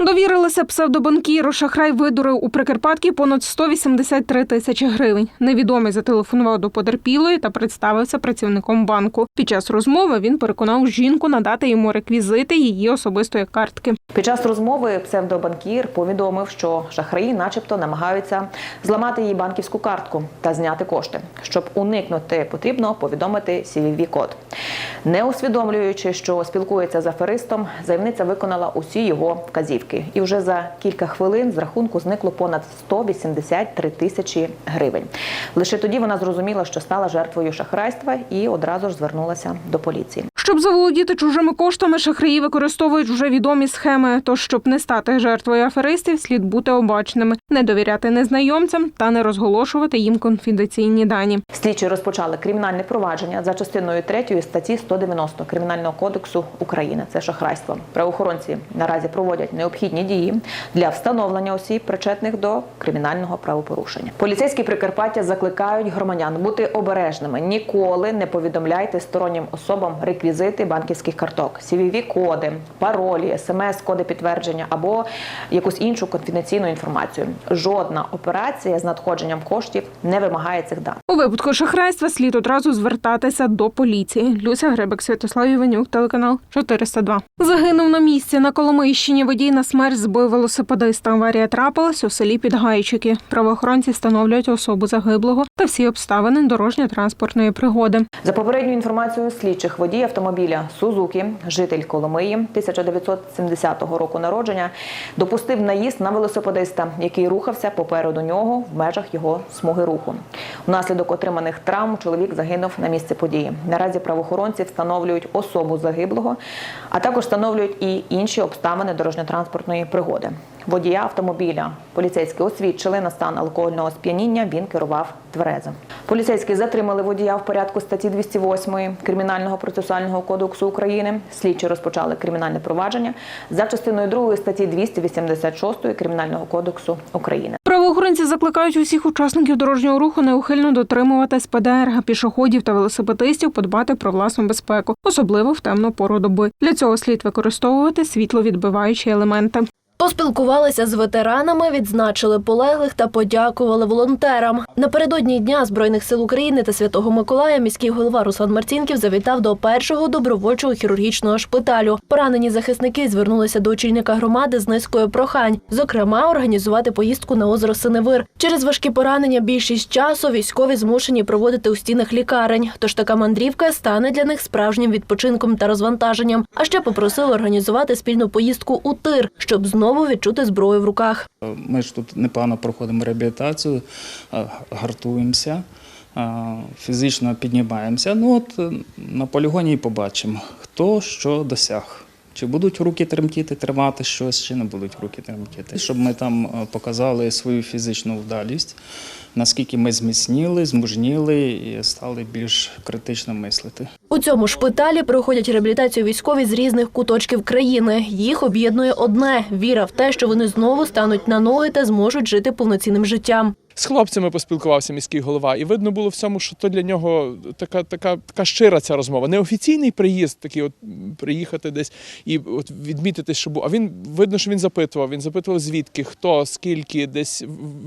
Довірилися псевдобанкіру. Шахрай видурив у Прикарпатті понад 183 тисячі гривень. Невідомий зателефонував до потерпілої та представився працівником банку. Під час розмови він переконав жінку надати йому реквізити її особистої картки. Під час розмови псевдобанкір повідомив, що шахраї, начебто, намагаються зламати її банківську картку та зняти кошти. Щоб уникнути, потрібно повідомити cvv код Не усвідомлюючи, що спілкується з аферистом, заявниця виконала усі його вказівки, і вже за кілька хвилин з рахунку зникло понад 183 тисячі гривень. Лише тоді вона зрозуміла, що стала жертвою шахрайства, і одразу ж звернулася до поліції. Щоб заволодіти чужими коштами, шахраї використовують вже відомі схеми. Тож, щоб не стати жертвою аферистів, слід бути обачними, не довіряти незнайомцям та не розголошувати їм конфіденційні дані. Слідчі розпочали кримінальне провадження за частиною 3 статті 190 Кримінального кодексу України. Це шахрайство. Правоохоронці наразі проводять необхідні дії для встановлення осіб, причетних до кримінального правопорушення. Поліцейські Прикарпаття закликають громадян бути обережними. Ніколи не повідомляйте стороннім особам реквізити банківських карток, cvv коди паролі, смс-коди підтвердження або якусь іншу конфіденційну інформацію. Жодна операція з надходженням коштів не вимагає цих даних. У випадку шахрайства слід одразу звертатися до поліції. Люся Гребек, Святослав Іванюк, телеканал 402. Загинув на місці на Коломийщині. Водій на смерть збив велосипедиста. Аварія трапилась у селі Підгайчики. Правоохоронці встановлюють особу загиблого та всі обставини дорожньо-транспортної пригоди. За попередньою інформацією слідчих водій автомобіля Сузуки, житель Коломиї 1970 року народження, допустив наїзд на велосипедиста, який рухався попереду нього в межах його смуги руху. Внаслідок отриманих травм чоловік загинув на місці події. Наразі правоохоронці встановлюють особу загиблого, а також встановлюють і інші обставини дорожньо-транспортної пригоди. Водія автомобіля поліцейські освідчили на стан алкогольного сп'яніння. Він керував тверезим. Поліцейські затримали водія в порядку статті 208 Кримінального процесуального кодексу України. Слідчі розпочали кримінальне провадження за частиною 2 статті 286 Кримінального кодексу України. Правоохоронці закликають усіх учасників дорожнього руху неухильно дотримуватись ПДР, а пішоходів та велосипедистів подбати про власну безпеку, особливо в темну пору доби. Для цього слід використовувати світловідбиваючі елементи. Поспілкувалися з ветеранами, відзначили полеглих та подякували волонтерам. Напередодні дня збройних сил України та Святого Миколая міський голова Руслан Марцінків завітав до першого добровольчого хірургічного шпиталю. Поранені захисники звернулися до очільника громади з низкою прохань, зокрема, організувати поїздку на озеро Синевир. Через важкі поранення більшість часу військові змушені проводити у стінах лікарень. Тож така мандрівка стане для них справжнім відпочинком та розвантаженням. А ще попросили організувати спільну поїздку у тир, щоб знову відчути зброю в руках. Ми ж тут непогано проходимо реабілітацію, е, гартуємося, е, фізично піднімаємося. Ну от е, на полігоні і побачимо, хто що досяг. Чи будуть руки тремтіти, тримати щось, чи не будуть руки тремтіти. Щоб ми там е, показали свою фізичну вдалість, наскільки ми зміцніли, змужніли і стали більш критично мислити. У цьому шпиталі проходять реабілітацію військові з різних куточків країни. Їх об'єднує одне віра в те, що вони знову стануть на ноги та зможуть жити повноцінним життям. З хлопцями поспілкувався міський голова, і видно було в цьому, що то для нього така, така, така щира ця розмова. Неофіційний приїзд, такий от приїхати десь і от відмітити, що був. А він видно, що він запитував. Він запитував звідки, хто, скільки, десь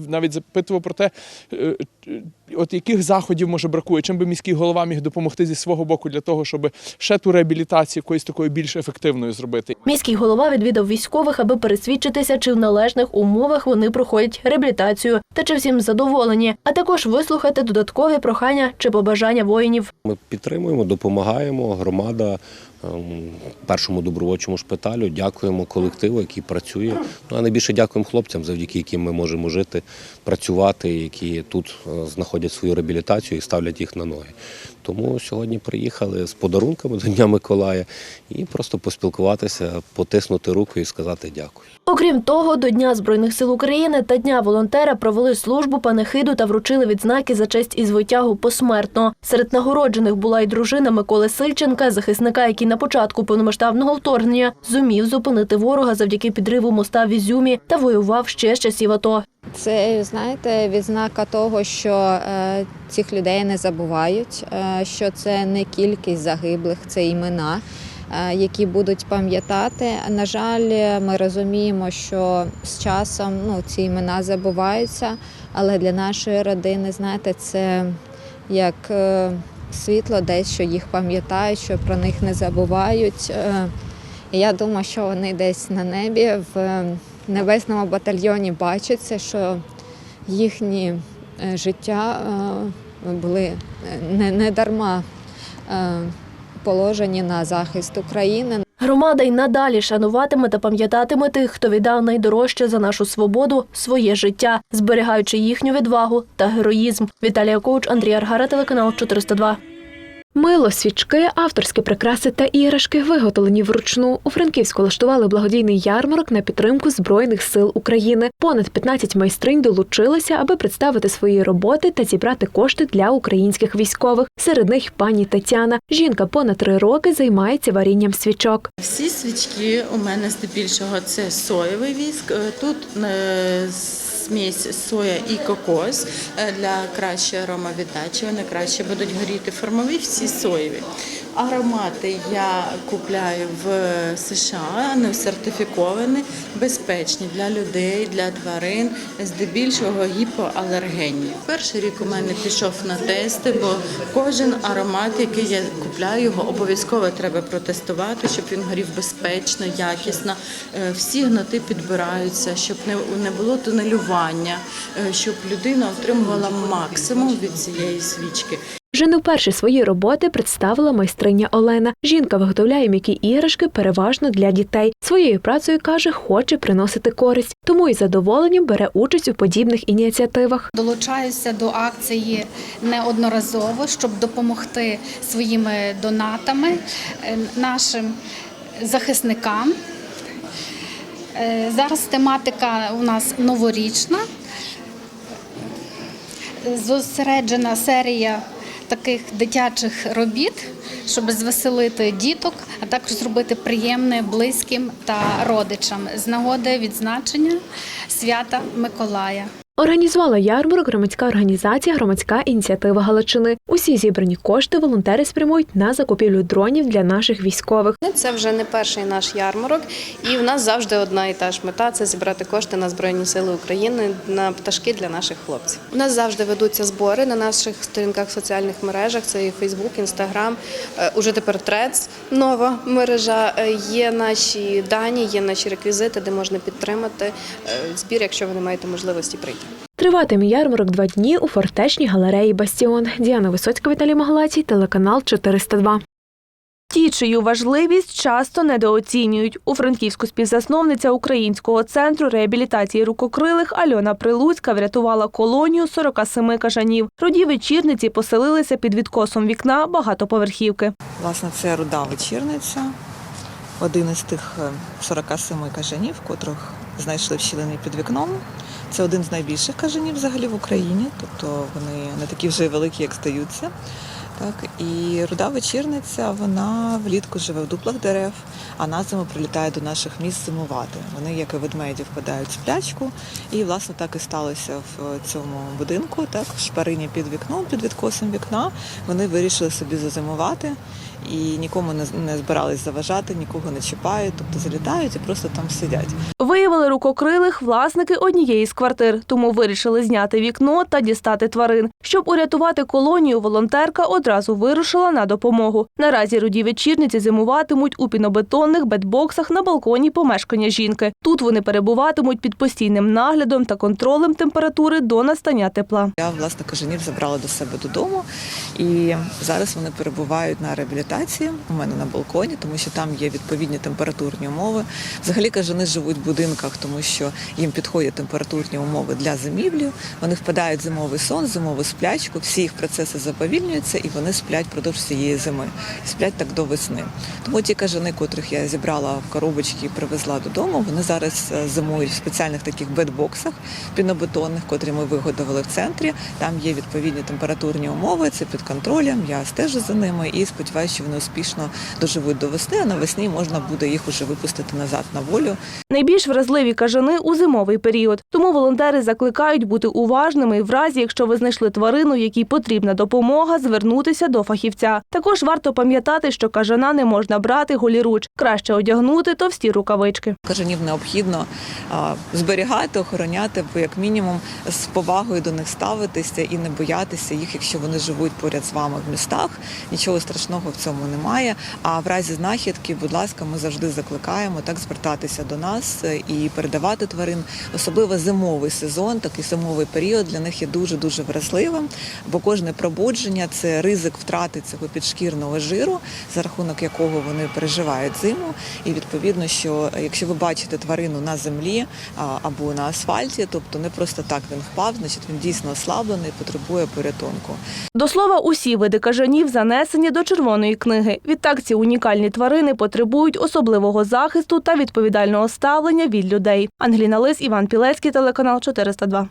навіть запитував про те, е, е, от яких заходів може бракує, чим би міський голова міг допомогти зі свого боку для того, щоб ще ту реабілітацію якоюсь такою більш ефективною зробити. Міський голова відвідав військових, аби пересвідчитися, чи в належних умовах вони проходять реабілітацію та чи всім задоволені, а також вислухати додаткові прохання чи побажання воїнів. Ми підтримуємо, допомагаємо. Громада ем, першому добровольчому шпиталю. Дякуємо колективу, який працює. Ну а найбільше дякуємо хлопцям, завдяки яким ми можемо жити, працювати, які тут е, знаходять свою реабілітацію і ставлять їх на ноги. Тому сьогодні приїхали з подарунками до Дня Миколая і просто поспілкуватися, потиснути руку і сказати дякую. Окрім того, до Дня Збройних сил України та Дня волонтера провели службу панихиду та вручили відзнаки за честь і звитягу посмертно. Серед нагороджених була й дружина Миколи Сильченка, захисника, який на початку повномасштабного вторгнення зумів зупинити ворога завдяки підриву моста в Ізюмі та воював ще з часів АТО. Це знаєте, відзнака того, що е, цих людей не забувають, е, що це не кількість загиблих, це імена. е, які будуть пам'ятати. На жаль, ми розуміємо, що з часом ну, ці імена забуваються, але для нашої родини, знаєте, це як світло, десь що їх пам'ятають, що про них не забувають. Я думаю, що вони десь на небі в небесному батальйоні бачаться, що їхні е, життя е, були е, не, не дарма положені на захист України. Громада й надалі шануватиме та пам'ятатиме тих, хто віддав найдорожче за нашу свободу своє життя, зберігаючи їхню відвагу та героїзм. Віталія Коуч, Андрій Аргара, телеканал 402. Мило, свічки, авторські прикраси та іграшки, виготовлені вручну. У Франківську влаштували благодійний ярмарок на підтримку Збройних сил України. Понад 15 майстринь долучилися, аби представити свої роботи та зібрати кошти для українських військових. Серед них пані Тетяна. Жінка понад три роки займається варінням свічок. Всі свічки у мене здебільшого це соєвий віск. Е, Тут е, смесь соя і кокос е, для кращої аромавіддачі. Вони краще будуть горіти формові, всі соєві. Аромати я купляю в США, вони сертифіковані, безпечні для людей, для тварин, здебільшого гіпоалергенні. Перший рік у мене пішов на тести, бо кожен аромат, який я купляю, його обов'язково треба протестувати, щоб він горів безпечно, якісно. Е, Всі гноти підбираються, щоб не, було тунелювання, е, щоб людина отримувала максимум від цієї свічки. Вже не вперше свої роботи представила майстриня Олена. Жінка виготовляє м'які іграшки переважно для дітей. Своєю працею каже, хоче приносити користь, тому із задоволенням бере участь у подібних ініціативах. Долучаюся до акції неодноразово, щоб допомогти своїми донатами е, нашим захисникам. Е, Зараз тематика у нас новорічна. Зосереджена серія таких дитячих робіт, щоб звеселити діток, а також зробити приємне близьким та родичам з нагоди відзначення свята Миколая. Організувала ярмарок громадська організація Громадська ініціатива Галичини. Усі зібрані кошти волонтери спрямують на закупівлю дронів для наших військових. Це вже не перший наш ярмарок, і в нас завжди одна і та ж мета це зібрати кошти на Збройні Сили України на пташки для наших хлопців. У нас завжди ведуться збори на наших сторінках в соціальних мережах. Це і Фейсбук, Інстаграм. Уже тепер Трец, нова мережа. Е, Є наші дані, є наші реквізити, де можна підтримати е, збір, якщо ви не маєте можливості прийти. Триватиме ярмарок два дні у фортечній галереї Бастіон. Діана Висоцька, Віталій Магалацій, телеканал 402. Ті, чию важливість часто недооцінюють. У Франківську співзасновниця Українського центру реабілітації рукокрилих Альона Прилуцька врятувала колонію 47 кажанів. Роді вечірниці поселилися під відкосом вікна багатоповерхівки. Власне, це руда вечірниця, один із тих е, 47 кажанів, котрих знайшли вщілини під вікном. Це один з найбільших кажанів взагалі в Україні, тобто вони не такі вже великі, як здаються. Так, і руда вечірниця, вона влітку живе в дуплах дерев, а на зиму прилітає до наших міст зимувати. Вони, як і ведмеді, впадають в сплячку. І, власне, так і сталося в цьому будинку. Так, в шпарині під вікном, під відкосом вікна. Вони вирішили собі зазимувати і нікому не, не збирались заважати, нікого не чіпають, тобто залітають і просто там сидять. Виявили рукокрилих власники однієї з квартир, тому вирішили зняти вікно та дістати тварин. Щоб урятувати колонію, волонтерка одразу вирушила на допомогу. Наразі руді вечірниці зимуватимуть у пінобетонних бетбоксах на балконі помешкання жінки. Тут вони перебуватимуть під постійним наглядом та контролем температури до настання тепла. Я власне кажанів забрала до себе додому, і зараз вони перебувають на реабілітації у мене на балконі, тому що там є відповідні температурні умови. Взагалі кажани живуть в будинках, тому що їм підходять температурні умови для зимівлі. Вони впадають в зимовий сон, зимову сплячку. Всі їх процеси заповільнюються і вони сплять впродовж цієї зими. Сплять так до весни. Тому ті кажани, котрих я зібрала в коробочки і привезла додому, вони зараз е, зимують в спеціальних таких бедбоксах пінобетонних, котрі ми виготовили в центрі. Там є відповідні температурні умови, це під контролем. Я стежу за ними і сподіваюся, що що вони успішно доживуть до весни, а навесні можна буде їх уже випустити назад на волю. Найбільш вразливі кажани у зимовий період. Тому волонтери закликають бути уважними і в разі, якщо ви знайшли тварину, якій потрібна допомога, звернутися до фахівця. Також варто пам'ятати, що кажана не можна брати голіруч. Краще одягнути товсті рукавички. Кажанів необхідно зберігати, охороняти, бо як мінімум з повагою до них ставитися і не боятися їх, якщо вони живуть поряд з вами в містах. Нічого страшного в цьому немає. А в разі знахідки, будь ласка, ми завжди закликаємо так звертатися до нас е, і передавати тварин. Особливо зимовий сезон, такий зимовий період для них є дуже дуже вразливим, бо кожне пробудження це ризик втрати цього підшкірного жиру, за рахунок якого вони переживають зиму. І відповідно, що е, якщо ви бачите тварину на землі або на асфальті, тобто не просто так він впав, значить він дійсно ослаблений, потребує порятунку. До слова, усі види кажанів занесені до червоної книги. Відтак ці унікальні тварини потребують особливого захисту та відповідального ставлення від людей. Ангеліна Лис, Іван Пілецький, телеканал 402.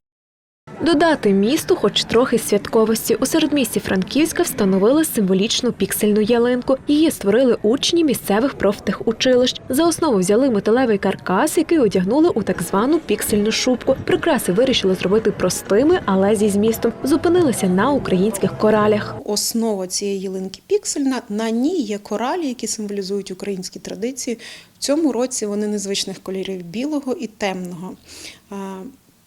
Додати місту хоч трохи святковості. У середмісті Франківська встановили символічну піксельну ялинку. Її створили учні місцевих профтехучилищ. За основу взяли металевий каркас, який одягнули у так звану піксельну шубку. Прикраси вирішили зробити простими, але зі змістом. Зупинилися на українських коралях. Основа цієї ялинки піксельна. На ній є коралі, які символізують українські традиції. В цьому році вони незвичних кольорів білого і темного.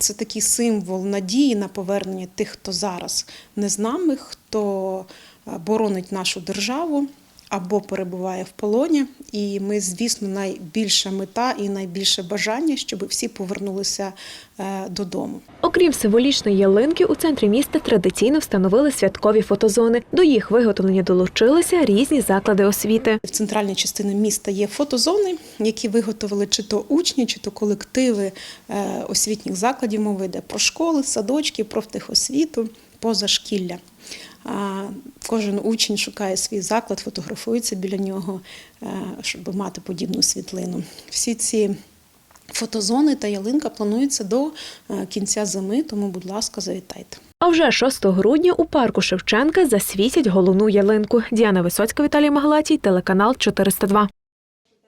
Це такий символ надії на повернення тих, хто зараз не з нами, хто боронить нашу державу або перебуває в полоні. І ми, звісно, найбільша мета і найбільше бажання, щоб всі повернулися е, додому. Окрім символічної ялинки, у центрі міста традиційно встановили святкові фотозони. До їх виготовлення долучилися різні заклади освіти. В центральній частині міста є фотозони, які виготовили чи то учні, чи то колективи е, освітніх закладів. Мова йде про школи, садочки, профтехосвіту, позашкілля. Кожен учень шукає свій заклад, фотографується біля нього, е, щоб мати подібну світлину. Всі ці фотозони та ялинка плануються до е, кінця зими, тому, будь ласка, завітайте. А вже 6 грудня у парку Шевченка засвітять головну ялинку. Діана Висоцька, Віталій Магалатій, телеканал 402.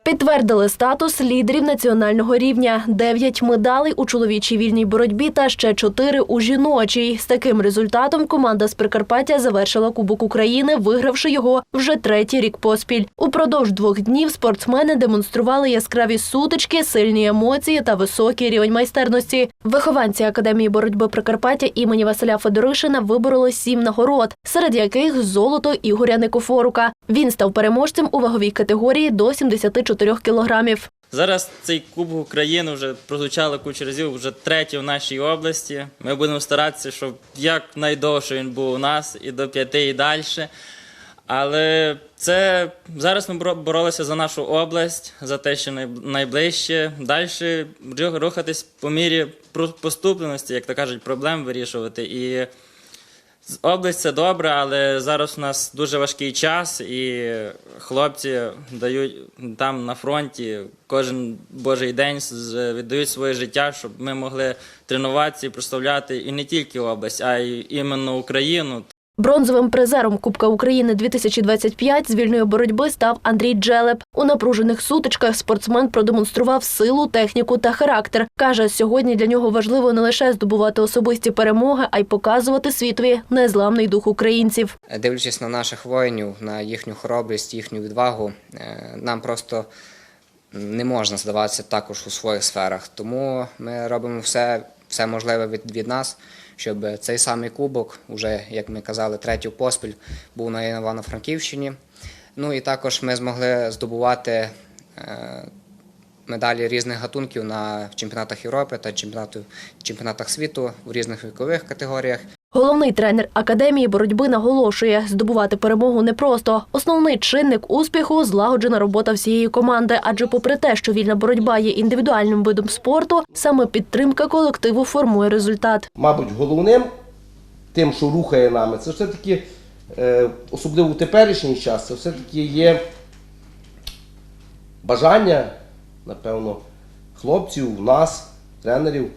Підтвердили статус лідерів національного рівня: дев'ять медалей у чоловічій вільній боротьбі та ще чотири у жіночій. З таким результатом команда з Прикарпаття завершила Кубок України, вигравши його вже третій рік поспіль. Упродовж двох днів спортсмени демонстрували яскраві сутички, сильні емоції та високий рівень майстерності. Вихованці академії боротьби Прикарпаття імені Василя Федоришина вибороли сім нагород, серед яких золото Ігоря Никофорука. Він став переможцем у ваговій категорії до 74 кілограмів. Зараз цей Кубок України вже прозвучало кучу разів, вже третій в нашій області. Ми будемо старатися, щоб якнайдовше він був у нас і до п'яти, і далі. Але це зараз ми боро- боролися за нашу область, за те, що най- найближче. Далі рухатись по мірі поступленості, як то кажуть, проблем вирішувати. І область це добре, але зараз у нас дуже важкий час, і хлопці дають там на фронті кожен божий день віддають своє життя, щоб ми могли тренуватися і проставляти і не тільки область, а й іменно Україну. Бронзовим призером Кубка України 2025 з вільної боротьби став Андрій Джелеп. У напружених сутичках спортсмен продемонстрував силу, техніку та характер. Каже, сьогодні для нього важливо не лише здобувати особисті перемоги, а й показувати світові незламний дух українців. Дивлячись на наших воїнів, на їхню хоробрість, їхню відвагу, е, нам просто не можна здаватися також у своїх сферах. Тому ми робимо все, все можливе від, від нас, щоб цей самий кубок, уже, як ми казали, третій поспіль, був на Івано-Франківщині. Ну і також ми змогли здобувати е, медалі різних гатунків на чемпіонатах Європи та чемпіонатах світу в різних вікових категоріях. Головний тренер академії боротьби наголошує, здобувати перемогу непросто. Основний чинник успіху злагоджена робота всієї команди. Адже, попри те, що вільна боротьба є індивідуальним видом спорту, саме підтримка колективу формує результат. мабуть, головним тим, що рухає нами, це все-таки, е, особливо в теперішній час, це все-таки є бажання, напевно, хлопців, нас, тренерів,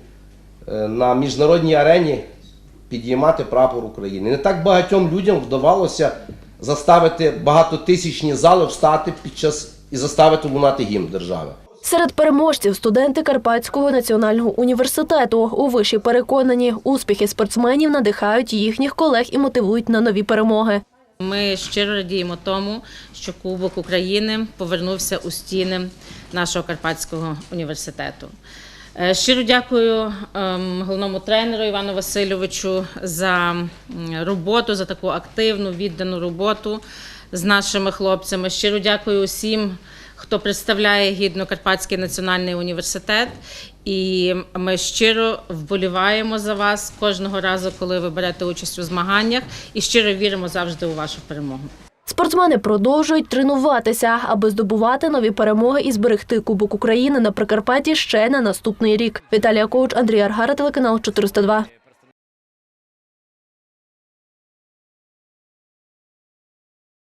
е, на міжнародній арені підіймати прапор України. Не так багатьом людям вдавалося заставити багатотисячні зали встати під час і заставити лунати гімн держави. Серед переможців студенти Карпатського національного університету у виші переконані, успіхи спортсменів надихають їхніх колег і мотивують на нові перемоги. Ми щиро радіємо тому, що Кубок України повернувся у стіни нашого Карпатського університету. Е, Щиро дякую ем, головному тренеру Івану Васильовичу за роботу, за таку активну, віддану роботу з нашими хлопцями. Щиро дякую усім, хто представляє гідно Карпатський національний університет. І ми щиро вболіваємо за вас кожного разу, коли ви берете участь у змаганнях, і щиро віримо завжди у вашу перемогу. Спортсмени продовжують тренуватися, аби здобувати нові перемоги і зберегти Кубок України на Прикарпатті ще на наступний рік. Віталія Коуч, Андрій Аргара, телеканал 402.